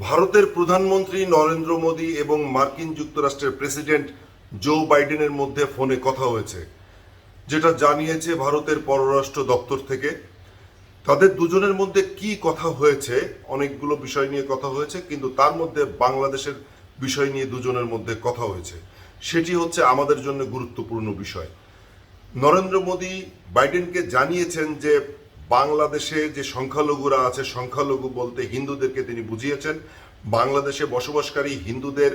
ভারতের প্রধানমন্ত্রী নরেন্দ্র মোদী এবং মার্কিন যুক্তরাষ্ট্রের প্রেসিডেন্ট জো বাইডেনের মধ্যে ফোনে কথা হয়েছে, যেটা জানিয়েছে ভারতের পররাষ্ট্র দপ্তর থেকে। তাদের দুজনের মধ্যে কি কথা হয়েছে, অনেকগুলো বিষয় নিয়ে কথা হয়েছে, কিন্তু তার মধ্যে বাংলাদেশের বিষয় নিয়ে দুজনের মধ্যে কথা হয়েছে। সেটি হচ্ছে আমাদের জন্য গুরুত্বপূর্ণ বিষয়। নরেন্দ্র মোদী বাইডেনকে জানিয়েছেন যে বাংলাদেশে যে সংখ্যালঘুরা আছে, সংখ্যালঘু বলতে হিন্দুদেরকে তিনি বুঝিয়েছেন। বাংলাদেশে বসবাসকারী হিন্দুদের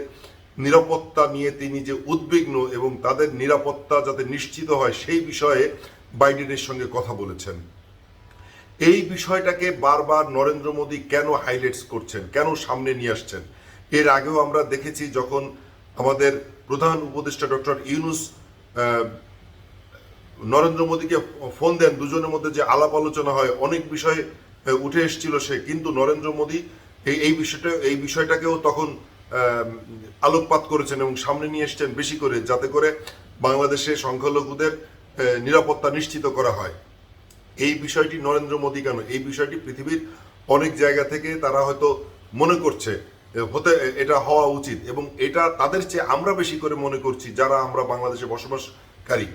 নিরাপত্তা নিয়ে তিনি যে উদ্বিগ্ন এবং তাদের নিরাপত্তা যাতে নিশ্চিত হয়, সেই বিষয়ে বাইডেনের সঙ্গে কথা বলেছেন। এই বিষয়টাকে বারবার নরেন্দ্র মোদী কেন হাইলাইটস করছেন, কেন সামনে নিয়ে আসছেন? এর আগেও আমরা দেখেছি যখন আমাদের প্রধান উপদেষ্টা ডক্টর ইউনুস নরেন্দ্র মোদীকে ফোন দেন, দুজনের মধ্যে যে আলাপ আলোচনা হয়, অনেক বিষয়ে উঠে এসেছিল সে, কিন্তু নরেন্দ্র মোদী এই বিষয়টা, এই বিষয়টাকেও তখন আলোকপাত করেছেন এবং সামনে নিয়ে এসছেন বেশি করে, যাতে করে বাংলাদেশে সংখ্যালঘুদের নিরাপত্তা নিশ্চিত করা হয়। এই বিষয়টি নরেন্দ্র মোদী কেন? এই বিষয়টি পৃথিবীর অনেক জায়গা থেকে তারা হয়তো মনে করছে হতে, এটা হওয়া উচিত এবং এটা তাদের চেয়ে আমরা বেশি করে মনে করছি, যারা আমরা বাংলাদেশে বসবাসকারী।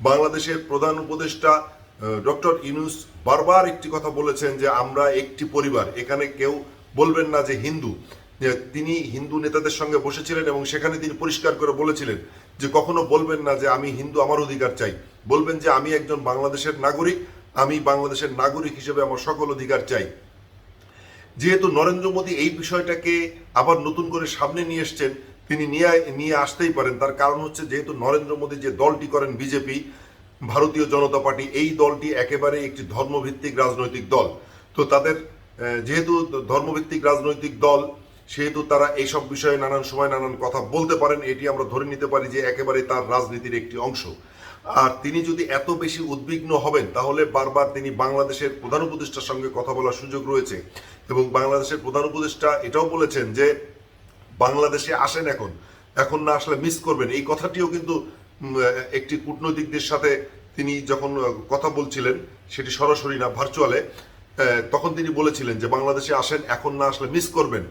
বাংলাদেশের প্রধান উপদেষ্টা ডক্টর ইনুস বারবার একটি কথা বলেছেন যে আমরা একটি পরিবার। এখানে কেউ বলবেন না যে হিন্দু। তিনি হিন্দু নেতাদের সঙ্গে বসেছিলেন এবং সেখানে তিনি পরিষ্কার করে বলেছিলেন যে কখনো বলবেন না যে আমি হিন্দু, আমার অধিকার চাই। বলবেন যে আমি একজন বাংলাদেশের নাগরিক, আমি বাংলাদেশের নাগরিক হিসেবে আমার সকল অধিকার চাই। যেহেতু নরেন্দ্র মোদী এই বিষয়টাকে আবার নতুন করে সামনে নিয়ে এসছেন তিনি নিয়ে নিয়ে আসতেই পারেন। তার কারণ হচ্ছে যেহেতু নরেন্দ্র মোদী যে দলটি করেন বিজেপি, ভারতীয় জনতা পার্টি, এই দলটি একেবারে একটি ধর্মভিত্তিক রাজনৈতিক দল। তো তাদের যেহেতু ধর্মভিত্তিক রাজনৈতিক দল, সেহেতু তারা এইসব বিষয়ে নানান সময় নানান কথা বলতে পারেন, এটি আমরা ধরে নিতে পারি যে একেবারে তার রাজনীতির একটি অংশ। আর তিনি যদি এত বেশি উদ্বিগ্ন হবেন, তাহলে বারবার তিনি বাংলাদেশের প্রধান উপদেষ্টার সঙ্গে কথা বলার সুযোগ রয়েছে। এবং বাংলাদেশের প্রধান উপদেষ্টা এটাও বলেছেন যে বাংলাদেশে আসেন এখন। এখন না আসলে মিস করবেন। এই কথাটিও কিন্তু একটি কূটনৈতিকদের সাথে তিনি যখন কথা বলছিলেন, সেটি সরাসরি না ভার্চুয়ালে তখন তিনি বলেছিলেন যে বাংলাদেশে আসেন, এখন না আসলে মিস করবেন।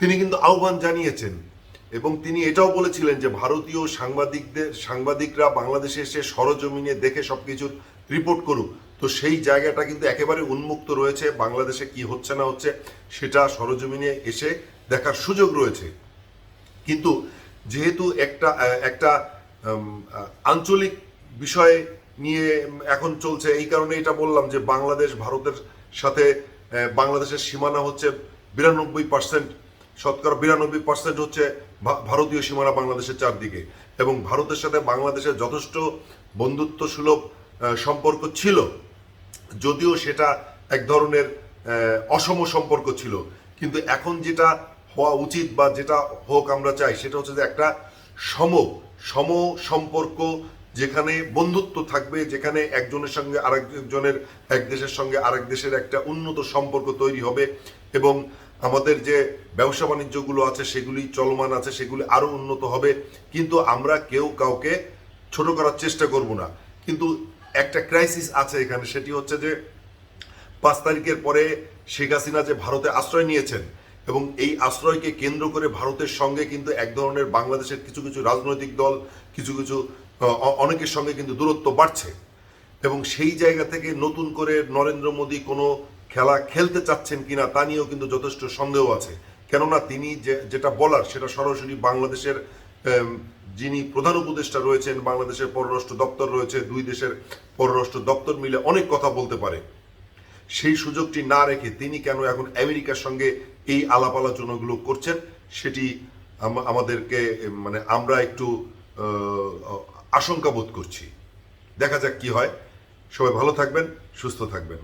তিনি কিন্তু আহ্বান জানিয়েছেন এবং তিনি এটাও বলেছিলেন যে ভারতীয় সাংবাদিকদের, সাংবাদিকরা বাংলাদেশে এসে সরজমিনে দেখে সবকিছু রিপোর্ট করুক। তো সেই জায়গাটা কিন্তু একেবারে উন্মুক্ত রয়েছে, বাংলাদেশে কি হচ্ছে না হচ্ছে, সেটা সরজমিনে এসে দেখার সুযোগ রয়েছে। কিন্তু যেহেতু একটা একটা আঞ্চলিক বিষয় নিয়ে এখন চলছে, এই কারণে এটা বললাম যে বাংলাদেশ, ভারতের সাথে বাংলাদেশের সীমানা হচ্ছে বিরানব্বই পার্সেন্ট, শতকরা বিরানব্বই পার্সেন্ট হচ্ছে ভারতীয় সীমানা বাংলাদেশের চারদিকে। এবং ভারতের সাথে বাংলাদেশের যথেষ্ট বন্ধুত্ব সুলভ সম্পর্ক ছিল, যদিও সেটা এক ধরনের অসম সম্পর্ক ছিল। কিন্তু এখন যেটা হওয়া উচিত বা যেটা হোক আমরা চাই, সেটা হচ্ছে যে একটা সম সম সম্পর্ক যেখানে বন্ধুত্ব থাকবে, যেখানে একজনের সঙ্গে আরেকজনের, এক দেশের সঙ্গে আরেক দেশের একটা উন্নত সম্পর্ক তৈরি হবে এবং আমাদের যে ব্যবসা বাণিজ্যগুলো আছে, সেগুলি চলমান আছে, সেগুলি আরও উন্নত হবে। কিন্তু আমরা কেউ কাউকে ছোট করার চেষ্টা করব না। কিন্তু একটা ক্রাইসিস আছে এখানে, সেটি হচ্ছে যে পাঁচ তারিখের পরে শেখ হাসিনা যে ভারতে আশ্রয় নিয়েছেন এবং এই আশ্রয়কে কেন্দ্র করে ভারতের সঙ্গে কিন্তু এক ধরনের বাংলাদেশের কিছু কিছু রাজনৈতিক দল, কিছু কিছু অনেকের সঙ্গে কিন্তু দূরত্ব বাড়ছে। এবং সেই জায়গা থেকে নতুন করে নরেন্দ্র মোদী কোনো খেলা খেলতে চাচ্ছেন কিনা তা নিয়েও কিন্তু যথেষ্ট সন্দেহ আছে। কেননা তিনি যে, যেটা বলার সেটা সরাসরি বাংলাদেশের যিনি প্রধান উপদেষ্টা রয়েছেন, বাংলাদেশের পররাষ্ট্র দপ্তর রয়েছে, দুই দেশের পররাষ্ট্র দপ্তর মিলে অনেক কথা বলতে পারে। সেই সুযোগটি না রেখে তিনি কেন এখন আমেরিকার সঙ্গে এই আলাপ আলোচনাগুলো করছেন, সেটি আমাদেরকে মানে আমরা একটু আশঙ্কা বোধ করছি। দেখা যাক কি হয়। সবাই ভালো থাকবেন, সুস্থ থাকবেন।